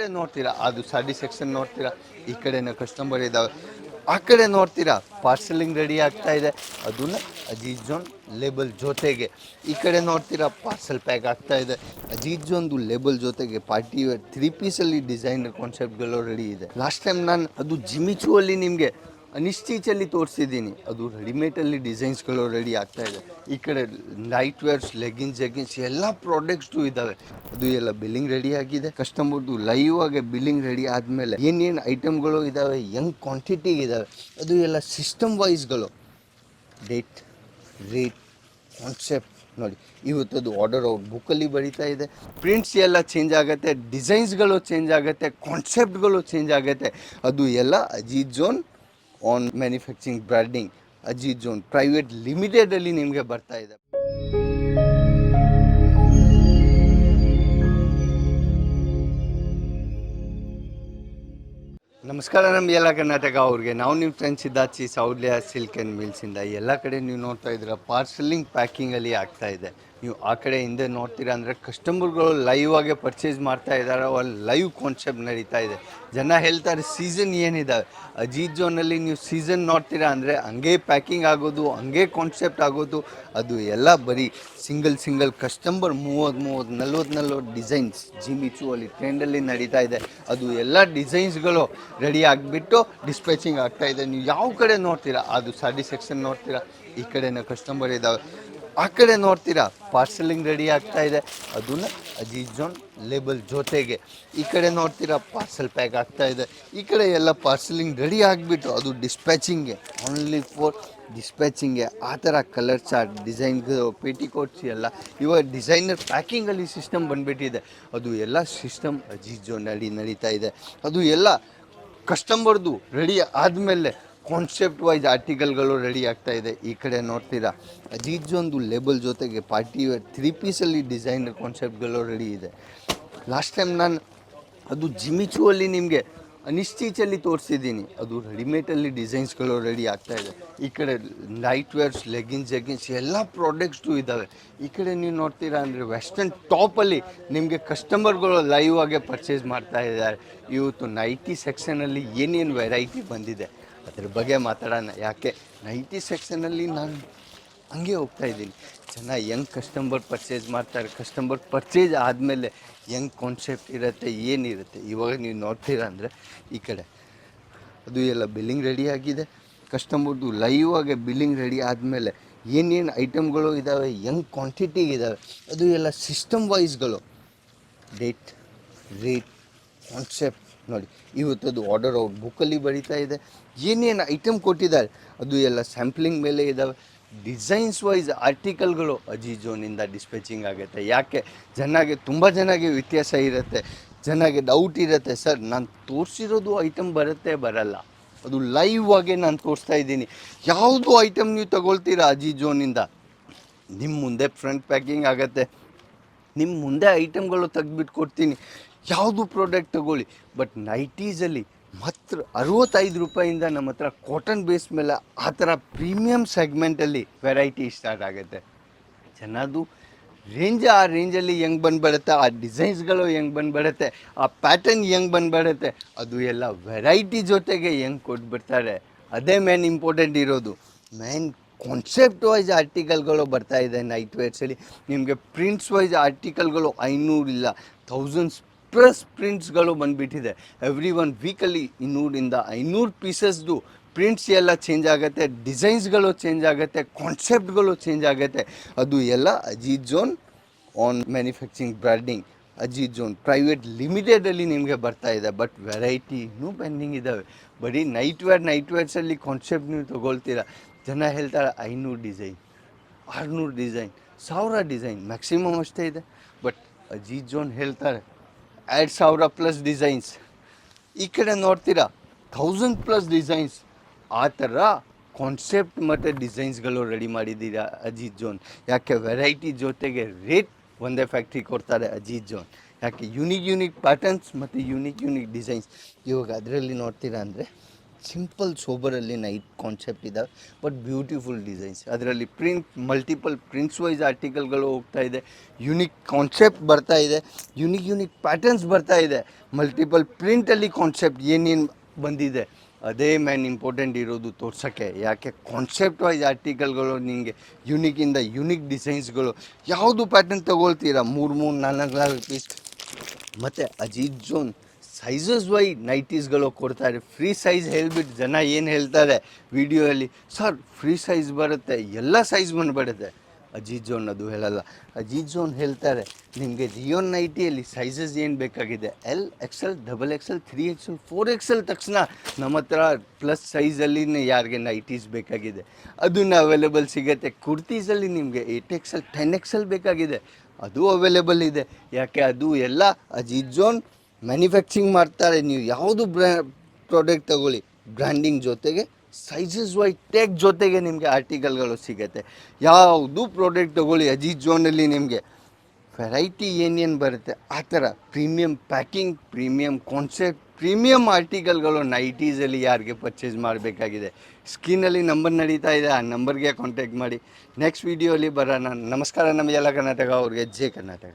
ಕಡೆ ನೋಡ್ತೀರಾ? ಅದು ಸಾಡಿ ಸೆಕ್ಷನ್ ನೋಡ್ತೀರಾ? ಈ ಕಡೆನೂ ಕಸ್ಟಮರ್ ಇದ್ದಾವೆ. ಆ ಕಡೆ ನೋಡ್ತೀರಾ? ಪಾರ್ಸಲಿಂಗ್ ರೆಡಿ ಆಗ್ತಾ ಇದೆ. ಅದನ್ನ ಅಜೀಜ್ ಜೋನ್ ಲೇಬಲ್ ಜೊತೆಗೆ. ಈ ಕಡೆ ನೋಡ್ತೀರಾ? ಪಾರ್ಸಲ್ ಪ್ಯಾಕ್ ಆಗ್ತಾ ಇದೆ. ಅಜೀಜ್ ಜೋನ್ದು ಲೇಬಲ್ ಜೊತೆಗೆ ಪಾರ್ಟಿ ವೇರ್ ತ್ರೀ ಪೀಸಲ್ಲಿ ಡಿಸೈನ್ ಕಾನ್ಸೆಪ್ಟ್ಗಳು ರೆಡಿ ಇದೆ. ಲಾಸ್ಟ್ ಟೈಮ್ ನಾನು ಅದು ಜಿಮಿಚುವಲ್ಲಿ ನಿಮಗೆ ಅನಿಸ್ಟೀಚಲ್ಲಿ ತೋರಿಸಿದ್ದೀನಿ. ಅದು ರೆಡಿಮೇಡಲ್ಲಿ ಡಿಸೈನ್ಸ್ಗಳು ರೆಡಿ ಆಗ್ತಾ ಇದೆ. ಈ ಕಡೆ ನೈಟ್ ವೇರ್ಸ್ ಲೆಗಿನ್ಸ್ ಜೆಗಿನ್ಸ್ ಎಲ್ಲ ಪ್ರಾಡಕ್ಟ್ಸು ಇದ್ದಾವೆ ಅದು ಎಲ್ಲ ಬಿಲ್ಲಿಂಗ್ ರೆಡಿ ಆಗಿದೆ. ಕಸ್ಟಮರ್ದು ಲೈವ್ ಆಗಿ ಬಿಲ್ಲಿಂಗ್ ರೆಡಿ ಆದಮೇಲೆ ಏನೇನು ಐಟಮ್ಗಳು ಇದ್ದಾವೆ ಹೆಂಗ್ ಕ್ವಾಂಟಿಟಿ ಇದ್ದಾವೆ ಅದು ಎಲ್ಲ ಸಿಸ್ಟಮ್ ವೈಸ್ಗಳು ಡೇಟ್ ರೇಟ್ ಕಾನ್ಸೆಪ್ಟ್ ನೋಡಿ. ಇವತ್ತದು ಆರ್ಡರ್ ಅವ್ರ ಬುಕ್ಕಲ್ಲಿ ಬರೀತಾ ಇದೆ. ಪ್ರಿಂಟ್ಸ್ ಎಲ್ಲ ಚೇಂಜ್ ಆಗುತ್ತೆ ಡಿಸೈನ್ಸ್ಗಳು ಚೇಂಜ್ ಆಗುತ್ತೆ ಕಾನ್ಸೆಪ್ಟ್ಗಳು ಚೇಂಜ್ ಆಗುತ್ತೆ. ಅದು ಎಲ್ಲ Ajit Zone on manufacturing branding Aji Zone private ಲಿಮಿಟೆಡಲ್ಲಿ ನಿಮಗೆ ಬರ್ತಾ ಇದೆ. ನಮಸ್ಕಾರ ನಮ್ಮ ಎಲ್ಲ ಕರ್ನಾಟಕ ಅವ್ರಿಗೆ. ನಾವು ನಿಮ್ಮ ಫ್ರೆಂಡ್ಸ್ ಸಿದ್ದಾಚಿ ಸೌಲ್ಯ ಸಿಲ್ಕ್ ಆ್ಯಂಡ್ ಮಿಲ್ಸಿಂದ ಎಲ್ಲ ಕಡೆ ನೀವು ನೋಡ್ತಾ ಇದ್ದೀರ ಪಾರ್ಸಲಿಂಗ್ ಪ್ಯಾಕಿಂಗಲ್ಲಿ ಆಗ್ತಾ ಇದೆ. ನೀವು ಆ ಕಡೆ ಹಿಂದೆ ನೋಡ್ತೀರಾ ಅಂದರೆ ಕಸ್ಟಮರ್ಗಳು ಲೈವ್ ಆಗಿ ಪರ್ಚೇಸ್ ಮಾಡ್ತಾ ಇದ್ದಾರೆ. ಅಲ್ಲಿ ಲೈವ್ ಕಾನ್ಸೆಪ್ಟ್ ನಡೀತಾ ಇದೆ. ಜನ ಹೇಳ್ತಾರೆ ಸೀಸನ್ ಏನಿದ್ದಾವೆ ಅಜೀತ್ ಜೋನಲ್ಲಿ ನೀವು ಸೀಸನ್ ನೋಡ್ತೀರಾ ಅಂದರೆ ಹಂಗೆ ಪ್ಯಾಕಿಂಗ್ ಆಗೋದು, ಹಂಗೆ ಕಾನ್ಸೆಪ್ಟ್ ಆಗೋದು, ಅದು ಎಲ್ಲ ಬರೀ ಸಿಂಗಲ್ ಸಿಂಗಲ್ ಕಸ್ಟಮರ್ ಮೂವತ್ತು ಮೂವತ್ತು, ನಲ್ವತ್ತು ನಲ್ವತ್ತು ಡಿಸೈನ್ಸ್ ಜಿಮಿಚು ಅಲ್ಲಿ ಟ್ರೆಂಡಲ್ಲಿ ನಡೀತಾ ಇದೆ. ಅದು ಎಲ್ಲ ಡಿಸೈನ್ಸ್ಗಳು ರೆಡಿ ಆಗಿಬಿಟ್ಟು ಡಿಸ್ಪ್ಯಾಚಿಂಗ್ ಆಗ್ತಾ ಇದೆ. ನೀವು ಯಾವ ಕಡೆ ನೋಡ್ತೀರಾ? ಅದು ಸ್ಯಾಟಿಸ್ಫ್ಯಾಕ್ಷನ್ ಸೆಕ್ಷನ್ ನೋಡ್ತೀರಾ? ಈ ಕಡೆನ ಕಸ್ಟಮರ್ ಇದ್ದಾವೆ ಆ ಕಡೆ ನೋಡ್ತೀರಾ? ಪಾರ್ಸಲಿಂಗ್ ರೆಡಿ ಆಗ್ತಾ ಇದೆ. ಅದನ್ನ ಜೋನ್ ಲೇಬಲ್ ಜೊತೆಗೆ. ಈ ಕಡೆ ನೋಡ್ತೀರಾ? ಪಾರ್ಸಲ್ ಪ್ಯಾಕ್ ಆಗ್ತಾ ಇದೆ. ಈ ಕಡೆ ಎಲ್ಲ ಪಾರ್ಸಲಿಂಗ್ ರೆಡಿ ಆಗಿಬಿಟ್ಟು ಅದು ಡಿಸ್ಪ್ಯಾಚಿಂಗೆ ಓನ್ಲಿ ಫೋರ್ ಡಿಸ್ಪ್ಯಾಚಿಂಗ್ಗೆ ಆ ಥರ ಕಲರ್ ಚಾರ್ಟ್ ಡಿಸೈನ್ಗಳು ಪೇಟಿಕೋಟ್ಸ್ ಎಲ್ಲ. ಇವಾಗ ಡಿಸೈನರ್ ಪ್ಯಾಕಿಂಗಲ್ಲಿ ಸಿಸ್ಟಮ್ ಬಂದುಬಿಟ್ಟಿದೆ. ಅದು ಎಲ್ಲ ಸಿಸ್ಟಮ್ ಅಜೀಜ್ ಜೋನಲ್ಲಿ ನಡೀತಾ ಇದೆ. ಅದು ಎಲ್ಲ ಕಸ್ಟಮರ್ದು ರೆಡಿ ಆದಮೇಲೆ ಕಾನ್ಸೆಪ್ಟ್ ವೈಸ್ ಆರ್ಟಿಕಲ್ಗಳು ರೆಡಿ ಆಗ್ತಾ ಇದೆ. ಈ ಕಡೆ ನೋಡ್ತೀರಾ? ಅಜೀಜ್ ಒಂದು ಲೇಬಲ್ ಜೊತೆಗೆ ಪಾರ್ಟಿ ವೇರ್ ತ್ರೀ ಪೀಸಲ್ಲಿ ಡಿಸೈನ್ ಕಾನ್ಸೆಪ್ಟ್ಗಳು ರೆಡಿ ಇದೆ. ಲಾಸ್ಟ್ ಟೈಮ್ ನಾನು ಅದು ಜಿಮಿಚು ಅಲ್ಲಿ ನಿಮಗೆ ಅನಿಸ್ಟಿಚಲ್ಲಿ ತೋರಿಸಿದ್ದೀನಿ. ಅದು ರೆಡಿಮೇಡಲ್ಲಿ ಡಿಸೈನ್ಸ್ಗಳು ರೆಡಿ ಆಗ್ತಾ ಇದೆ. ಈ ಕಡೆ ನೈಟ್ ವೇರ್ಸ್ ಲೆಗಿನ್ಸ್ ಜೆಗಿನ್ಸ್ ಎಲ್ಲ ಪ್ರಾಡಕ್ಟ್ಸು ಇದ್ದಾವೆ ಈ ಕಡೆ ನೀವು ನೋಡ್ತೀರಾ ಅಂದರೆ ವೆಸ್ಟರ್ನ್ ಟಾಪಲ್ಲಿ ನಿಮಗೆ ಕಸ್ಟಮರ್ಗಳು ಲೈವ್ ಆಗಿ ಪರ್ಚೇಸ್ ಮಾಡ್ತಾ ಇದ್ದಾರೆ. ಇವತ್ತು ನೈಟಿ ಸೆಕ್ಷನಲ್ಲಿ ಏನೇನು ವೆರೈಟಿ ಬಂದಿದೆ? ಅದ್ರ ಬಗ್ಗೆ ಮಾತಾಡೋಣ. ಯಾಕೆ? ನೈಂಟಿ ಸೆಕ್ಷನಲ್ಲಿ ನಾನು ಹಂಗೆ ಹೋಗ್ತಾ ಇದ್ದೀನಿ. ಜನ ಹೆಂಗ್ ಕಸ್ಟಮರ್ ಪರ್ಚೇಸ್ ಮಾಡ್ತಾರೆ. ಕಸ್ಟಮರ್ ಪರ್ಚೇಸ್ ಆದಮೇಲೆ ಹೆಂಗ್ ಕಾನ್ಸೆಪ್ಟ್ ಇರುತ್ತೆ, ಏನಿರುತ್ತೆ? ಇವಾಗ ನೀವು ನೋಡ್ತೀರ ಅಂದರೆ ಈ ಕಡೆ ಅದು ಎಲ್ಲ ಬಿಲ್ಲಿಂಗ್ ರೆಡಿ ಆಗಿದೆ. ಕಸ್ಟಮರ್ದು ಲೈವ್ ಆಗಿ ಬಿಲ್ಲಿಂಗ್ ರೆಡಿ ಆದಮೇಲೆ ಏನೇನು ಐಟಮ್ಗಳು ಇದ್ದಾವೆ ಹೆಂಗ್ ಕ್ವಾಂಟಿಟಿ ಇದ್ದಾವೆ ಅದು ಎಲ್ಲ ಸಿಸ್ಟಮ್ ವೈಸ್ಗಳು ಡೇಟ್ ರೇಟ್ ಕಾನ್ಸೆಪ್ಟ್ ನೋಡಿ ಇವತ್ತದು ಆರ್ಡರ್ ಅವ್ರ ಬುಕ್ಕಲ್ಲಿ ಬರೀತಾ ಇದೆ. ಏನೇನು ಐಟಮ್ ಕೊಟ್ಟಿದ್ದಾರೆ, ಅದು ಎಲ್ಲ ಸ್ಯಾಂಪ್ಲಿಂಗ್ ಮೇಲೆ ಇದ್ದಾವೆ ಡಿಸೈನ್ಸ್ ವೈಸ್ ಆರ್ಟಿಕಲ್ಗಳು ಅಜೀಜೋನಿಂದ ಡಿಸ್ಪ್ಯಾಚಿಂಗ್ ಆಗುತ್ತೆ. ಯಾಕೆ? ಜನಗೆ, ತುಂಬ ಜನಗೆ ವ್ಯತ್ಯಾಸ ಇರುತ್ತೆ. ಜನಗೆ ಡೌಟ್ ಇರುತ್ತೆ. ಸರ್ ನಾನು ತೋರಿಸಿರೋದು ಐಟಮ್ ಬರುತ್ತೆ, ಬರಲ್ಲ. ಅದು ಲೈವ್ ಆಗಿ ನಾನು ತೋರಿಸ್ತಾ ಇದ್ದೀನಿ. ಯಾವುದು ಐಟಮ್ ನೀವು ತಗೊಳ್ತೀರಾ ಅಜೀಜೋನಿಂದ? ನಿಮ್ಮ ಮುಂದೆ ಫ್ರಂಟ್ ಪ್ಯಾಕಿಂಗ್ ಆಗುತ್ತೆ. ನಿಮ್ಮ ಮುಂದೆ ಐಟಮ್ಗಳು ತೆಗ್ದುಬಿಟ್ಟು ಕೊಡ್ತೀನಿ. ಯಾವುದು ಪ್ರಾಡಕ್ಟ್ ತಗೊಳ್ಳಿ. ಬಟ್ ನೈಟೀಸಲ್ಲಿ ಮಾತ್ರ ಅರವತ್ತೈದು ರೂಪಾಯಿಂದ ನಮ್ಮ ಹತ್ರ ಕಾಟನ್ ಬೇಸ್ ಮೇಲೆ ಆ ಥರ ಪ್ರೀಮಿಯಮ್ ಸೆಗ್ಮೆಂಟಲ್ಲಿ ವೆರೈಟಿ ಸ್ಟಾರ್ಟ್ ಆಗುತ್ತೆ. ಜನದು ರೇಂಜ್ ಆ ರೇಂಜಲ್ಲಿ ಹೆಂಗೆ ಬಂದುಬಿಡುತ್ತೆ, ಆ ಡಿಸೈನ್ಸ್ಗಳು ಹೆಂಗೆ ಬಂದುಬಿಡುತ್ತೆ, ಆ ಪ್ಯಾಟರ್ನ್ ಹೆಂಗೆ ಬಂದುಬಿಡುತ್ತೆ, ಅದು ಎಲ್ಲ ವೆರೈಟಿ ಜೊತೆಗೆ ಹೆಂಗೆ ಕೊಟ್ಬಿಡ್ತಾರೆ. ಅದೇ ಮೇನ್ ಇಂಪಾರ್ಟೆಂಟ್ ಇರೋದು. ಮೇನ್ ಕಾನ್ಸೆಪ್ಟ್ ವೈಸ್ ಆರ್ಟಿಕಲ್ಗಳು ಬರ್ತಾ ಇದೆ ನೈಟ್ ವೇರ್ಸಲ್ಲಿ ನಿಮಗೆ ಪ್ರಿಂಟ್ಸ್ ವೈಸ್ ಆರ್ಟಿಕಲ್ಗಳು ಐನೂರಿಲ್ಲ ಥೌಸಂಡ್ಸ್ ಪ್ಲಸ್ ಪ್ರಿಂಟ್ಸ್ಗಳು ಬಂದುಬಿಟ್ಟಿದೆ. ಎವ್ರಿ ಒನ್ ವೀಕಲ್ಲಿ ಇನ್ನೂರಿಂದ ಐನೂರು ಪೀಸಸ್ದು ಪ್ರಿಂಟ್ಸ್ ಎಲ್ಲ ಚೇಂಜ್ ಆಗುತ್ತೆ ಡಿಸೈನ್ಸ್ಗಳು ಚೇಂಜ್ ಆಗುತ್ತೆ ಕಾನ್ಸೆಪ್ಟ್ಗಳು ಚೇಂಜ್ ಆಗುತ್ತೆ. ಅದು ಎಲ್ಲ Ajit Zone on manufacturing branding Ajit Zone private ಲಿಮಿಟೆಡಲ್ಲಿ ನಿಮಗೆ ಬರ್ತಾ ಇದೆ ಬಟ್ ವೆರೈಟಿ ಇನ್ನೂ ಪೆಂಡಿಂಗ್ ಇದ್ದಾವೆ ಬರೀ ನೈಟ್ ವೇರ್ ನೈಟ್ ವೇರ್ಸಲ್ಲಿ ಕಾನ್ಸೆಪ್ಟ್ ನೀವು ತೊಗೊಳ್ತೀರಾ. ಜನ ಹೇಳ್ತಾರೆ ಐನೂರು ಡಿಸೈನ್ ಆರುನೂರು ಡಿಸೈನ್ ಸಾವಿರ ಡಿಸೈನ್ ಮ್ಯಾಕ್ಸಿಮಮ್ ಅಷ್ಟೇ ಇದೆ. ಬಟ್ ಅಜೀತ್ ಜೋನ್ ಹೇಳ್ತಾರೆ ಎರಡು ಸಾವಿರ ಪ್ಲಸ್ ಡಿಸೈನ್ಸ್ ಈ ಕಡೆ ನೋಡ್ತೀರಾ ಥೌಸಂಡ್ ಪ್ಲಸ್ ಡಿಸೈನ್ಸ್ ಆ ಥರ ಕಾನ್ಸೆಪ್ಟ್ ಮತ್ತು ಡಿಸೈನ್ಸ್ಗಳು ರೆಡಿ ಮಾಡಿದ್ದೀರಾ ಅಜಿತ್ ಜೋನ್. ಯಾಕೆ ವೆರೈಟಿ ಜೊತೆಗೆ ರೇಟ್ ಒಂದೇ ಫ್ಯಾಕ್ಟ್ರಿ ಕೊಡ್ತಾರೆ ಅಜಿತ್ ಜೋನ್. ಯಾಕೆ ಯುನಿಕ್ ಯುನಿಕ್ ಪ್ಯಾಟರ್ನ್ಸ್ ಮತ್ತು ಯುನಿಕ್ ಯುನಿಕ್ ಡಿಸೈನ್ಸ್ ಇವಾಗ ಅದರಲ್ಲಿ ನೋಡ್ತೀರಾ ಅಂದರೆ ಸಿಂಪಲ್ ಸೋಬರಲ್ಲಿ ನೈಟ್ ಕಾನ್ಸೆಪ್ಟ್ ಇದೆ ಬಟ್ ಬ್ಯೂಟಿಫುಲ್ ಡಿಸೈನ್ಸ್ ಅದರಲ್ಲಿ ಪ್ರಿಂಟ್ ಮಲ್ಟಿಪಲ್ ಪ್ರಿಂಟ್ಸ್ ವೈಸ್ ಆರ್ಟಿಕಲ್ಗಳು ಹೋಗ್ತಾ ಇದೆ. ಯುನಿಕ್ ಕಾನ್ಸೆಪ್ಟ್ ಬರ್ತಾ ಇದೆ. ಯುನಿಕ್ ಯುನಿಕ್ ಪ್ಯಾಟರ್ನ್ಸ್ ಬರ್ತಾ ಇದೆ. ಮಲ್ಟಿಪಲ್ ಪ್ರಿಂಟಲ್ಲಿ ಕಾನ್ಸೆಪ್ಟ್ ಏನೇನು ಬಂದಿದೆ, ಅದೇ ಮ್ಯಾನ್ ಇಂಪಾರ್ಟೆಂಟ್ ಇರೋದು ತೋರ್ಸೋಕ್ಕೆ. ಯಾಕೆ ಕಾನ್ಸೆಪ್ಟ್ ವೈಸ್ ಆರ್ಟಿಕಲ್ಗಳು ನಿಮಗೆ ಯುನಿಕಿಂದ ಯುನಿಕ್ ಡಿಸೈನ್ಸ್ಗಳು ಯಾವುದು ಪ್ಯಾಟರ್ನ್ ತೊಗೊಳ್ತೀರಾ? ಮೂರು ಮೂರು, ನಾಲ್ಕು ನಾಲ್ಕು ಪೀಸ್ ಮತ್ತು ಅಜೀತ್ ಜೋನ್ ಸೈಜಸ್ ವೈ ನೈಟೀಸ್ಗಳು ಕೊಡ್ತಾರೆ ಫ್ರೀ ಸೈಜ್ ಹೇಳ್ಬಿಟ್ಟು ಜನ ಏನು ಹೇಳ್ತಾರೆ ವಿಡಿಯೋಯಲ್ಲಿ ಸರ್ ಫ್ರೀ ಸೈಜ್ ಬರುತ್ತೆ, ಎಲ್ಲ ಸೈಜ್ ಬಂದುಬಿಡುತ್ತೆ. ಅಜೀತ್ ಜೋನ್ ಅದು ಹೇಳಲ್ಲ. ಅಜೀತ್ ಜೋನ್ ಹೇಳ್ತಾರೆ ನಿಮಗೆ ಜಿಯೋನ್ ನೈಟಿಯಲ್ಲಿ ಸೈಜಸ್ ಏನು ಬೇಕಾಗಿದೆ? L X L double X L three XL four XL ತಕ್ಷಣ ನಮ್ಮ ಹತ್ರ ಪ್ಲಸ್ ಸೈಜಲ್ಲಿ ಯಾರಿಗೆ ನೈಟೀಸ್ ಬೇಕಾಗಿದೆ. ಅದನ್ನು ಅವೈಲೇಬಲ್ ಸಿಗುತ್ತೆ. ಕುರ್ತೀಸಲ್ಲಿ ನಿಮಗೆ ಏಟ್ ಎಕ್ಸೆಲ್ ಟೆನ್ ಎಲ್ ಬೇಕಾಗಿದೆ. ಅದು ಅವೈಲೇಬಲ್ ಇದೆ. ಯಾಕೆ ಅದು ಎಲ್ಲ ಅಜಿಜೋನ್ ಜೋನ್ ಮ್ಯಾನುಫ್ಯಾಕ್ಚರಿಂಗ್ ಮಾಡ್ತಾರೆ. ನೀವು ಯಾವುದು ಬ್ರ್ಯಾ ಪ್ರಾಡಕ್ಟ್ ತಗೊಳ್ಳಿ ಬ್ರ್ಯಾಂಡಿಂಗ್ ಜೊತೆಗೆ ಸೈಜಸ್ ವೈ ಟೇಕ್ ಜೊತೆಗೆ ನಿಮಗೆ ಆರ್ಟಿಕಲ್ಗಳು ಸಿಗುತ್ತೆ. ಯಾವುದು ಪ್ರಾಡಕ್ಟ್ ತಗೊಳ್ಳಿ ಅಜಿಜೋನಲ್ಲಿ ನಿಮಗೆ ವೆರೈಟಿ ಏನೇನು ಬರುತ್ತೆ, ಆ ಥರ premium packing premium concept premium ಆರ್ಟಿಕಲ್ಗಳು ನೈಟೀಸಲ್ಲಿ ಯಾರಿಗೆ ಪರ್ಚೇಸ್ ಮಾಡಬೇಕಾಗಿದೆ. ಸ್ಕ್ರೀನಲ್ಲಿ ನಂಬರ್ ನಡೀತಾ ಇದೆ, ಆ ನಂಬರ್ಗೆ ಕಾಂಟ್ಯಾಕ್ಟ್ ಮಾಡಿ. ನೆಕ್ಸ್ಟ್ ವೀಡಿಯೋಲಿ ಬರೋಣ. ನಮಸ್ಕಾರ ನಮ್ಮ ಎಲ್ಲ ಕರ್ನಾಟಕ, ಅವ್ರಿಗೆ ಜೆ ಕರ್ನಾಟಕ.